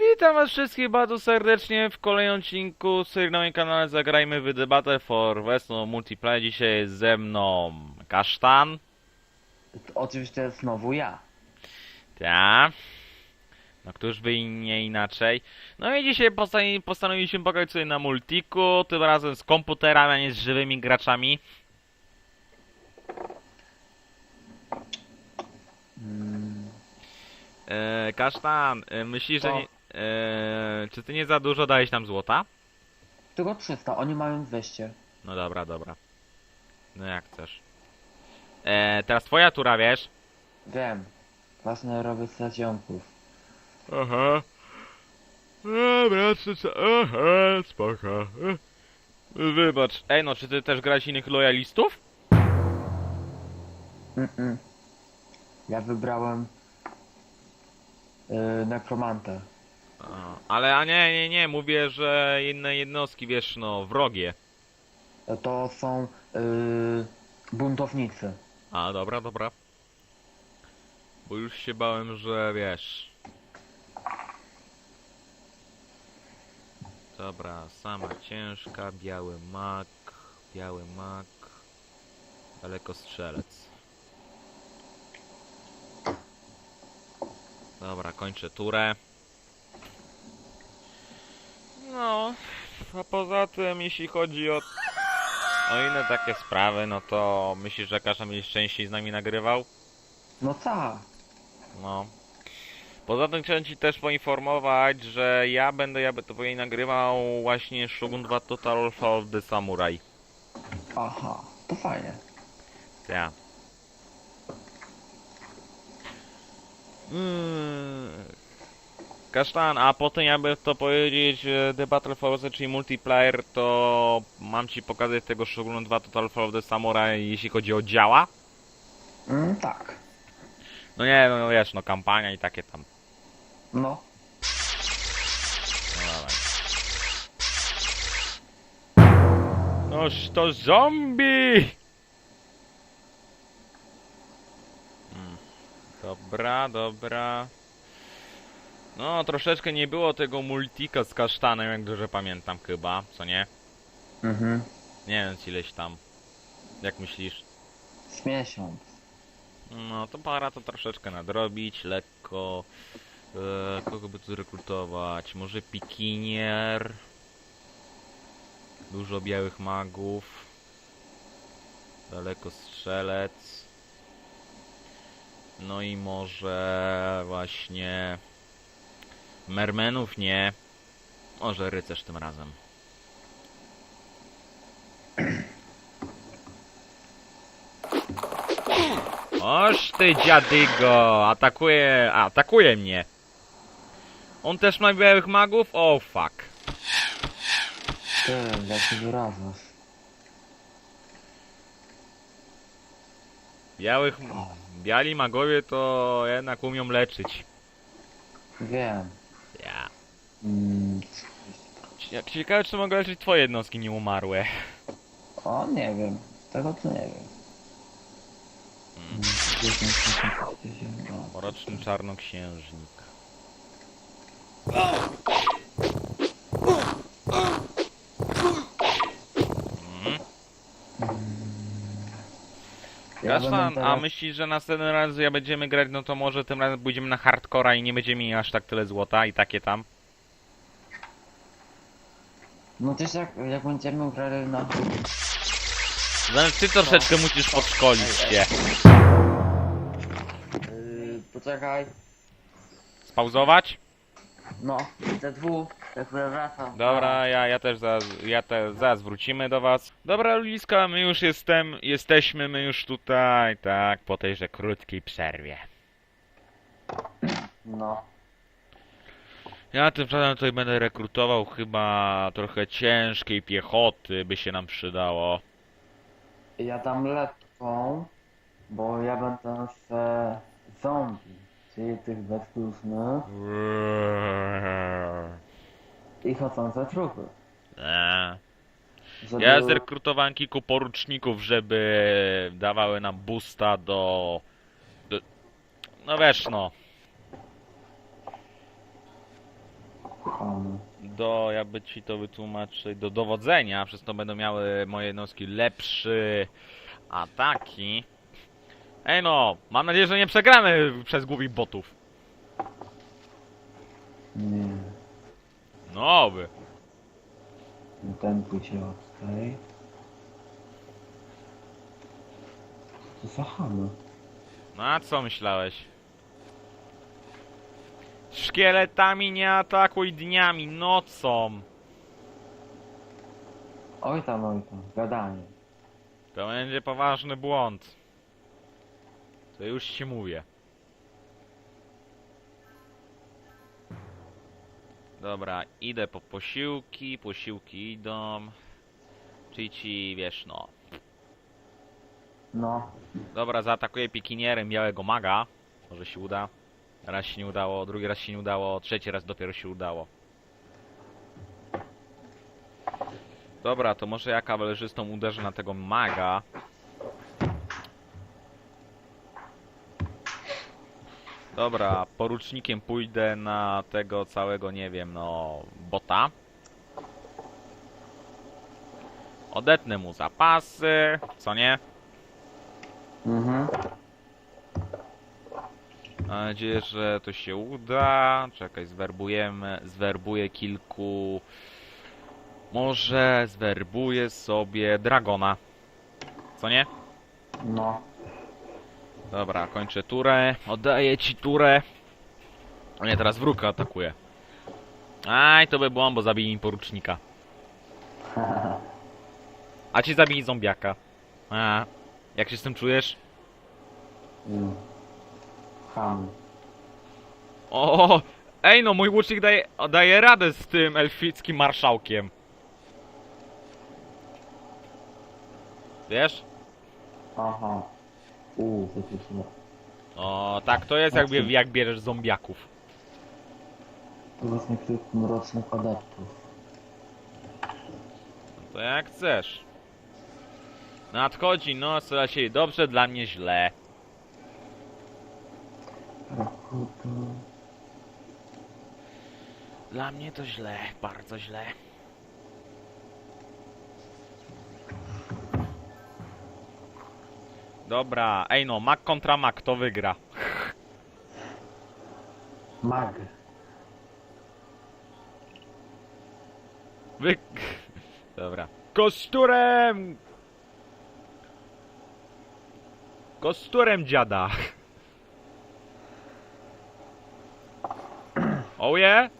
Witam was wszystkich bardzo serdecznie w kolejnym odcinku serii na moim kanale Zagrajmy w The Battle for Western Multiplayer. Dzisiaj jest ze mną Kasztan, Oczywiście znowu ja. ta. No któż by nie inaczej. No i dzisiaj postanowi- postanowiliśmy pograć sobie na multiku, tym razem z komputerami, a nie z żywymi graczami. Mm, Eee, Kasztan, e, myślisz, że Co? nie, e, czy ty nie za dużo dałeś nam złota? tylko 300, oni mają 200. No dobra, dobra. No jak chcesz. E, teraz twoja tura, wiesz? Wiem. Właśnie robię stacionków. Aha. Dobra, czy co? Aha, spoko. Wybacz. Ej, no, czy ty też grałeś innych lojalistów? Mm-mm. Ja wybrałem yy, nekromantę. Ale, a nie, nie, nie, mówię, że inne jednostki, wiesz, no, wrogie. To są yy, buntownicy. A, dobra, dobra. Bo już się bałem, że wiesz. Dobra, sama ciężka, biały mak, biały mak, daleko strzelec. Dobra, kończę turę. No, a poza tym, jeśli chodzi o o inne takie sprawy, no to myślisz, że Kasza będzie częściej z nami nagrywał? No tak. No. Poza tym chciałem ci też poinformować, że ja będę, ja to powinien nagrywał właśnie Shogun 2 Total of the Samurai. Aha, to fajnie. Ja. Mm. Kasztan, a potem jakby to powiedzieć, The Battle Force, czyli multiplayer, to mam ci pokazać tego Shogun 2 Total Fall of the Samurai, jeśli chodzi o działa? Mm, tak. No nie, no wiesz, no kampania i takie tam. No. No to zombie! Dobra, dobra. No, troszeczkę nie było tego multika z kasztanem, jak dobrze pamiętam chyba, co nie? Mhm. Nie wiem, ileś tam. Jak myślisz? Z miesiąc. No, to para to troszeczkę nadrobić, lekko. E, kogo by tu rekrutować? Może pikinier? Dużo białych magów. Daleko strzelec. No i może właśnie... Mermenów nie. Może rycerz tym razem. Oż ty dziadygo, atakuje, atakuje mnie. On też ma białych magów? O oh, fuck. Ty, jak się Białych, biali magowie to jednak umią leczyć. Wiem. Ja. Mm, Jak ciekawe, czy mogę leczyć twoje jednostki nieumarłe. o, nie wiem. Tego to nie wiem. Mm. 10, 10, 10. Mroczny czarnoksiężnik. Ja Kasztan, a myślisz, że następnym razem jak będziemy grać, no to może tym razem pójdziemy na hardcora i nie będziemy mieli aż tak tyle złota i takie tam? No też jak, jak będziemy grali na... Znaczy ty troszeczkę musisz podszkolić się. Yy, poczekaj. Spauzować? No, te dwóch, jak wracam. Dobra, ja, ja też zaraz, ja te, zaraz wrócimy do was. Dobra ludziska, my już jestem, jesteśmy my już tutaj, tak, po tejże krótkiej przerwie. No. Ja tymczasem tutaj będę rekrutował chyba trochę ciężkiej piechoty, by się nam przydało. Ja dam lepką, bo ja będę se zombie, czyli tych bezdusznych i chodzące trupy. Eee. Żeby... Ja zrekrutowałem kilku poruczników, żeby dawały nam boosta do... do... No wiesz no. Do, jakby ci to wytłumaczyć, do dowodzenia, przez to będą miały moje jednostki lepszy ataki. Ej no, mam nadzieję, że nie przegramy przez głupich botów. Nie. No by. Ten tu się okej. Co za ham? No a co myślałeś? Szkieletami nie atakuj dniami, nocą. Oj tam, oj tam, gadanie. To będzie poważny błąd. To już ci mówię. Dobra, idę po posiłki, posiłki idą. Czyli ci, wiesz, no. No, Dobra, zaatakuję pikinierem białego maga. Może się uda. Raz się nie udało, drugi raz się nie udało, trzeci raz dopiero się udało. Dobra, to może ja kawalerzystą uderzę na tego maga. Dobra, porucznikiem pójdę na tego całego, nie wiem, no, bota. Odetnę mu zapasy, co nie? mhm. Mam nadzieję, że to się uda. Czekaj, zwerbujemy, zwerbuję kilku. Może zwerbuję sobie Dragona. Co nie? No. Dobra, kończę turę. Oddaję ci turę. O nie, teraz wróg atakuje. Aj, to by było, bo zabili mi porucznika. A ci zabili zombiaka. A, jak się z tym czujesz? Mm. Ham. O, ej no, mój łucznik daje, daje radę z tym elfickim marszałkiem. Wiesz? Aha. Uuu, co się... O, tak to jest, jakby, jak bierzesz zombiaków. To właśnie tych mrocznych adeptów. To jak chcesz. Nadchodzi noc, dla ciebie dobrze, dla mnie źle. Dla mnie to źle, bardzo źle. Dobra, ej no, Mac kontra Mac, to wygra. Mag. Wy... Dobra. Kosturem! Kosturem dziada. Oje?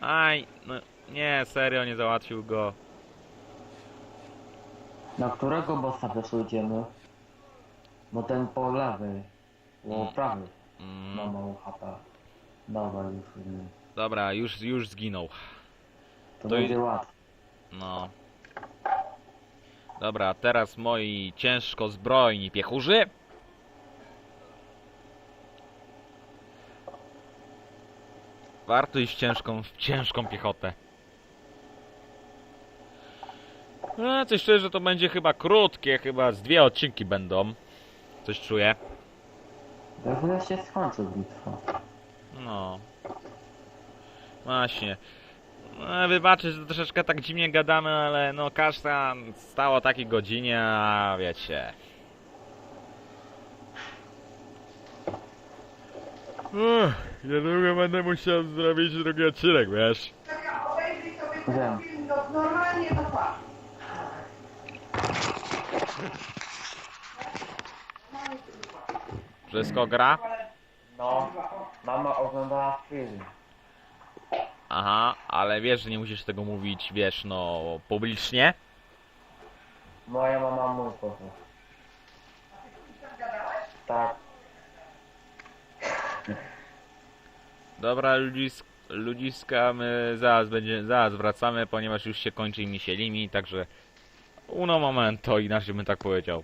Aj, no nie, serio, nie załatwił go. Na którego bossa weszujemy? Bo ten po lewej. Po prawej. Ma Mm, mało HP. Dawaj już. nie. dobra, już, już zginął. To, To będzie i- łatwe. No. Dobra, teraz moi ciężko zbrojni piechurzy. Warto iść w ciężką, w ciężką piechotę. No, coś że to będzie chyba krótkie, chyba z dwie odcinki będą. Coś czuję. Chwilę się skończy bitwa. No. Właśnie. No, wybaczę, że troszeczkę tak dziwnie gadamy, ale no każda stała o takiej godzinie, a wiecie. Uff, niedługo będę musiał zrobić drugi odcinek, wiesz? Wiem. ten film, normalnie to patrz. Wszystko gra? No. Mama oglądała film. Aha, ale wiesz, że nie musisz tego mówić, wiesz, no, publicznie? Moja mama mój poseł. Tak. Dobra, ludzisk, ludziska, my zaraz będzie, zaraz wracamy, ponieważ już się kończy mi się limit, także uno momento, inaczej bym tak powiedział.